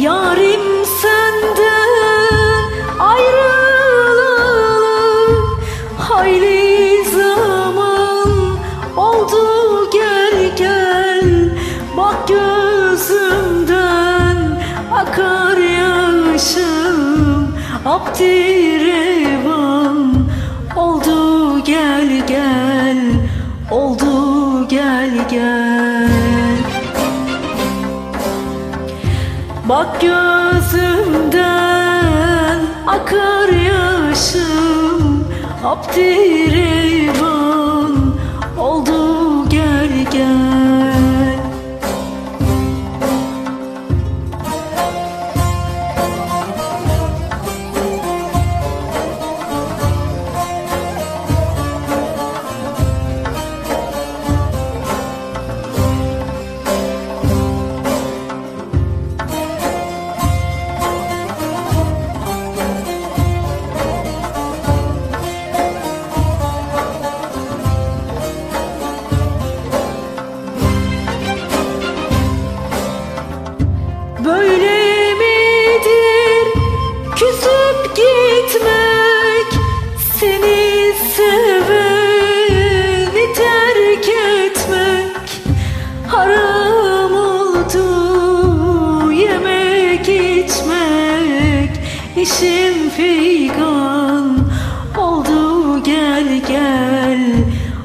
Yarim senden ayrılalı Hayli zaman oldu gel gel. Bak gözümden akar yaşım Abdirevan oldu gel gel Oldu gel gel Bak gözümden akar yaşım Abdirevan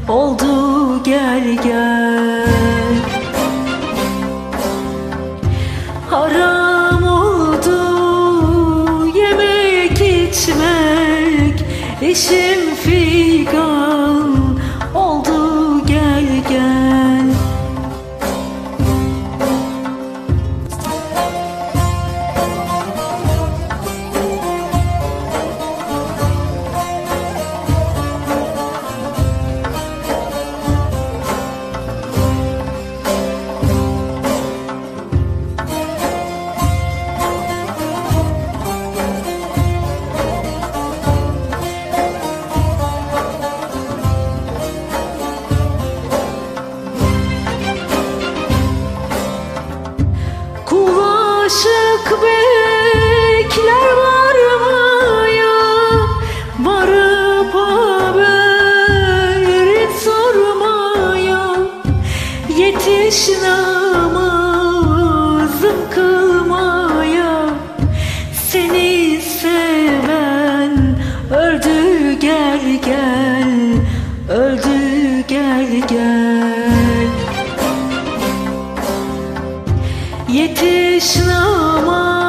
Oldu gel gel. Haram oldu yemek içmek İşim figan Kul aşık bekler varmaya Varıp haberin sormaya. Yetiş Yetiş namazım